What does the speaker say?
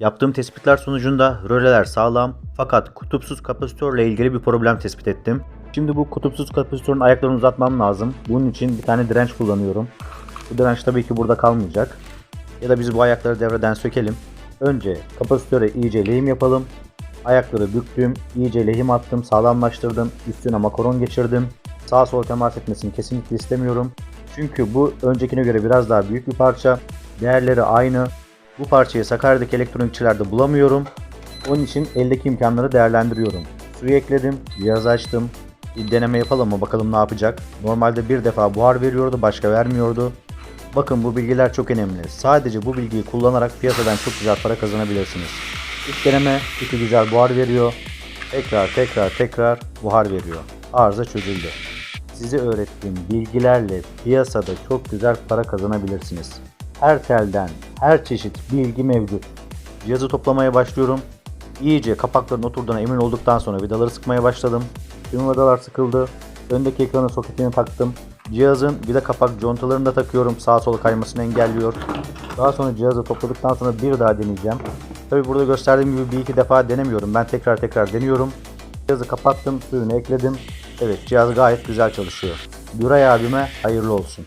Yaptığım tespitler sonucunda röleler sağlam fakat kutupsuz kapasitörle ilgili bir problem tespit ettim. Şimdi bu kutupsuz kapasitörün ayaklarını uzatmam lazım. Bunun için bir tane direnç kullanıyorum. Bu direnç tabii ki burada kalmayacak. Ya da biz bu ayakları devreden sökelim. Önce kapasitöre iyice lehim yapalım. Ayakları büktüm, iyice lehim attım, sağlamlaştırdım, üstüne makaron geçirdim. Sağa sola temas etmesini kesinlikle istemiyorum. Çünkü bu öncekine göre biraz daha büyük bir parça. Değerleri aynı. Bu parçayı Sakarya'daki elektronikçilerde bulamıyorum. Onun için eldeki imkanları değerlendiriyorum. Suyu ekledim, cihazı açtım. Bir deneme yapalım mı bakalım ne yapacak. Normalde bir defa buhar veriyordu, başka vermiyordu. Bakın bu bilgiler çok önemli. Sadece bu bilgiyi kullanarak piyasadan çok güzel para kazanabilirsiniz. İlk deneme iki güzel buhar veriyor. Tekrar tekrar tekrar buhar veriyor. Arıza çözüldü. Size öğrettiğim bilgilerle piyasada çok güzel para kazanabilirsiniz. Her telden her çeşit bilgi mevcut. Cihazı toplamaya başlıyorum. İyice kapakların oturduğuna emin olduktan sonra vidaları sıkmaya başladım. Tüm vidalar sıkıldı. Öndeki ekranın soketini taktım. Cihazın vida kapak contalarını da takıyorum. Sağa sola kaymasını engelliyor. Daha sonra cihazı topladıktan sonra bir daha deneyeceğim. Tabi burada gösterdiğim gibi bir iki defa denemiyorum. Ben tekrar tekrar deniyorum. Cihazı kapattım, suyunu ekledim. Evet cihaz gayet güzel çalışıyor. Güray abime hayırlı olsun.